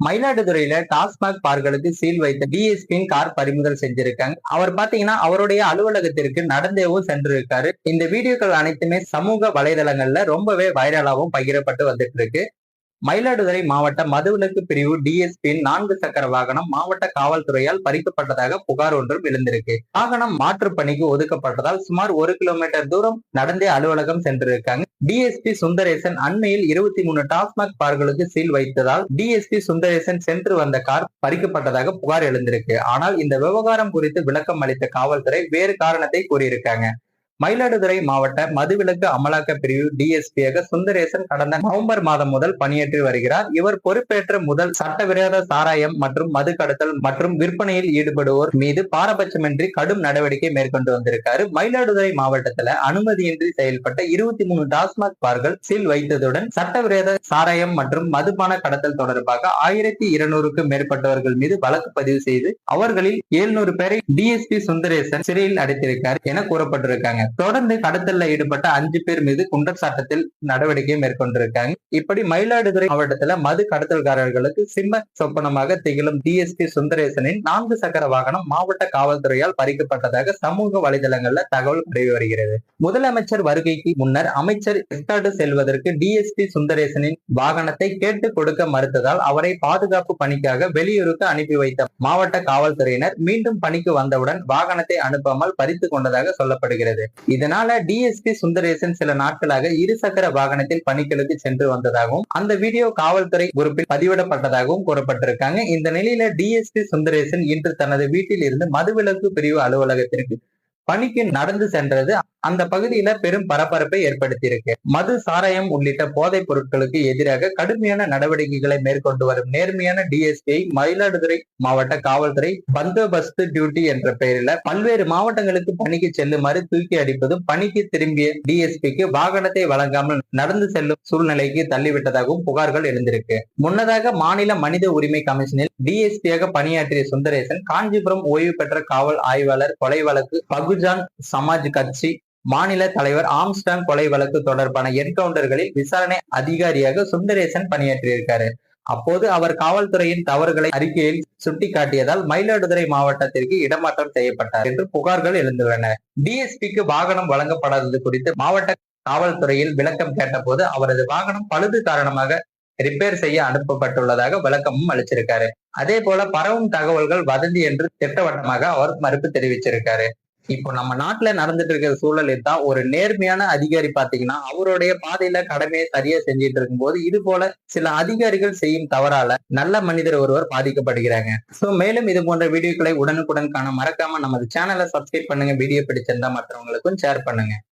மயிலாடுதுறையில டாஸ்மாக் பார்களுக்கு சீல் வைத்த டிஎஸ்பியின் கார் பறிமுதல் செஞ்சிருக்காங்க. அவர் பாத்தீங்கன்னா அவருடைய அலுவலகத்திற்கு நடந்தேவும் சென்றிருக்காரு. இந்த வீடியோக்கள் அனைத்துமே சமூக வலைதளங்கள்ல ரொம்பவே வைரலாகவும் பகிரப்பட்டு வந்துட்டு இருக்கு. மயிலாடுதுறை மாவட்ட மதுவிலக்கு பிரிவு டிஎஸ்பியின் நான்கு சக்கர வாகனம் மாவட்ட காவல்துறையால் பறிக்கப்பட்டதாக புகார் ஒன்றும் எழுந்திருக்கு. வாகனம் மாற்று பணிக்கு ஒதுக்கப்பட்டதால் சுமார் ஒரு கிலோமீட்டர் தூரம் நடந்தே அலுவலகம் சென்றிருக்காங்க. டிஎஸ்பி சுந்தரேசன் அண்மையில் இருபத்தி மூணு டாஸ்மாக் பார்களுக்கு சீல் வைத்ததால் டிஎஸ்பி சுந்தரேசன் சென்று வந்த கார் பறிக்கப்பட்டதாக புகார் எழுந்திருக்கு. ஆனால் இந்த விவகாரம் குறித்து விளக்கம் அளித்த காவல்துறை வேறு காரணத்தை கூறியிருக்காங்க. மயிலாடுதுறை மாவட்ட மதுவிலக்கு அமலாக்க பிரிவு டிஎஸ்பியாக சுந்தரேசன் கடந்த நவம்பர் மாதம் முதல் பணியாற்றி வருகிறார். இவர் பொறுப்பேற்ற முதல் சட்டவிரோத சாராயம் மற்றும் மது கடத்தல் மற்றும் விற்பனையில் ஈடுபடுவோர் மீது பாரபட்சமின்றி கடும் நடவடிக்கை மேற்கொண்டு வந்திருக்காரு. மயிலாடுதுறை மாவட்டத்துல அனுமதியின்றி செயல்பட்ட இருபத்தி மூணு டாஸ்மாக் பார்கள் சீல் வைத்ததுடன் சட்டவிரோத சாராயம் மற்றும் மதுபான கடத்தல் தொடர்பாக ஆயிரத்தி இருநூறுக்கும் மேற்பட்டவர்கள் மீது வழக்கு பதிவு செய்து அவர்களில் எழுநூறு பேரை டிஎஸ்பி சுந்தரேசன் சிறையில் அடைத்திருக்கார் என கூறப்பட்டிருக்காங்க. தொடர்ந்து கடத்தல்ல ஈடுபட்ட அஞ்சு பேர் மீது குண்டர் சட்டத்தில் நடவடிக்கை மேற்கொண்டிருக்காங்க. இப்படி மயிலாடுதுறை மாவட்டத்துல மது கடத்தல்காரர்களுக்கு சிம்ம சொப்பனமாக திகழும் டிஎஸ்பி சுந்தரேசனின் நான்கு சக்கர வாகனம் மாவட்ட காவல்துறையால் பறிக்கப்பட்டதாக சமூக வலைதளங்கள்ல தகவல் பரவி வருகிறது. முதலமைச்சர் வருகைக்கு முன்னர் அமைச்சர் எஸ்காடு செல்வதற்கு டிஎஸ்பி சுந்தரேசனின் வாகனத்தை கேட்டு கொடுக்க மறுத்ததால் அவரை பாதுகாப்பு பணிக்காக வெளியூருக்கு அனுப்பி வைத்த மாவட்ட காவல்துறையினர் மீண்டும் பணிக்கு வந்தவுடன் வாகனத்தை அனுப்பாமல் பறித்து கொண்டதாக சொல்லப்படுகிறது. இதனால டிஎஸ்பி சுந்தரேசன் சில நாட்களாக இருசக்கர வாகனத்தில் பணிகளுக்கு சென்று வந்ததாகவும் அந்த வீடியோ காவல்துறை குரூப்பில் பதிவிடப்பட்டதாகவும் கூறப்பட்டிருக்காங்க. இந்த நிலையில டிஎஸ்பி சுந்தரேசன் இன்று தனது வீட்டில் இருந்து மதுவிலக்கு பிரிவு அலுவலகத்திற்கு பணிக்கு நடந்து சென்றது அந்த பகுதியில பெரும் பரபரப்பை ஏற்படுத்தியிருக்கு. மது சாராயம் உள்ளிட்ட போதைப் பொருட்களுக்கு எதிராக கடுமையான நடவடிக்கைகளை மேற்கொண்டு வரும் நேர்மையான டிஎஸ்பியை மயிலாடுதுறை மாவட்ட காவல்துறை பந்தோபஸ்து டியூட்டி என்ற பெயரில பல்வேறு மாவட்டங்களுக்கு பணிக்கு செல்லுமாறு தூக்கி அடிப்பதும் பணிக்கு திரும்பிய டிஎஸ்பிக்கு வாகனத்தை வழங்காமல் நடந்து செல்லும் சூழ்நிலைக்கு தள்ளிவிட்டதாகவும் புகார்கள் எழுந்திருக்கு. முன்னதாக மாநில மனித உரிமை கமிஷனில் டிஎஸ்பியாக பணியாற்றிய சுந்தரேசன் காஞ்சிபுரம் ஓய்வு பெற்ற காவல் ஆய்வாளர் கொலை வழக்கு பகுதி பகுஜன் சமாஜ் கட்சி மாநில தலைவர் ஆம்ஸ்டாங் கொலை வழக்கு தொடர்பான என்கவுண்டர்களில் விசாரணை அதிகாரியாக சுந்தரேசன் பணியாற்றியிருக்காரு. அப்போது அவர் காவல்துறையின் தவறுகளை அறிக்கையில் சுட்டிக்காட்டியதால் மயிலாடுதுறை மாவட்டத்திற்கு இடமாற்றம் செய்யப்பட்டார் என்று புகார்கள் எழுந்துள்ளன. டிஎஸ்பிக்கு வாகனம் வழங்கப்படாதது குறித்து மாவட்ட காவல்துறையில் விளக்கம் கேட்டபோது அவரது வாகனம் பழுது காரணமாக ரிப்பேர் செய்ய அனுப்பப்பட்டுள்ளதாக விளக்கமும் அளிச்சிருக்காரு. அதே போல பரவும் தகவல்கள் வதந்தி என்று திட்டவட்டமாக அவர் மறுப்பு தெரிவிச்சிருக்காரு. இப்போ நம்ம நாட்டுல நடந்துட்டு இருக்கிற சூழலில் தான் ஒரு நேர்மையான அதிகாரி பாத்தீங்கன்னா அவருடைய பாதையில கடமையை சரியா செஞ்சுட்டு இருக்கும்போது இது போல சில அதிகாரிகள் செய்யும் தவறால நல்ல மனிதர் ஒருவர் பாதிக்கப்படுகிறாங்க. சோ மேலும் இது போன்ற வீடியோக்களை உடனுக்குடன் காண மறக்காம நமது சேனலை சப்ஸ்கிரைப் பண்ணுங்க. வீடியோ பிடிச்சிருந்தா மற்றவங்களுக்கும் ஷேர் பண்ணுங்க.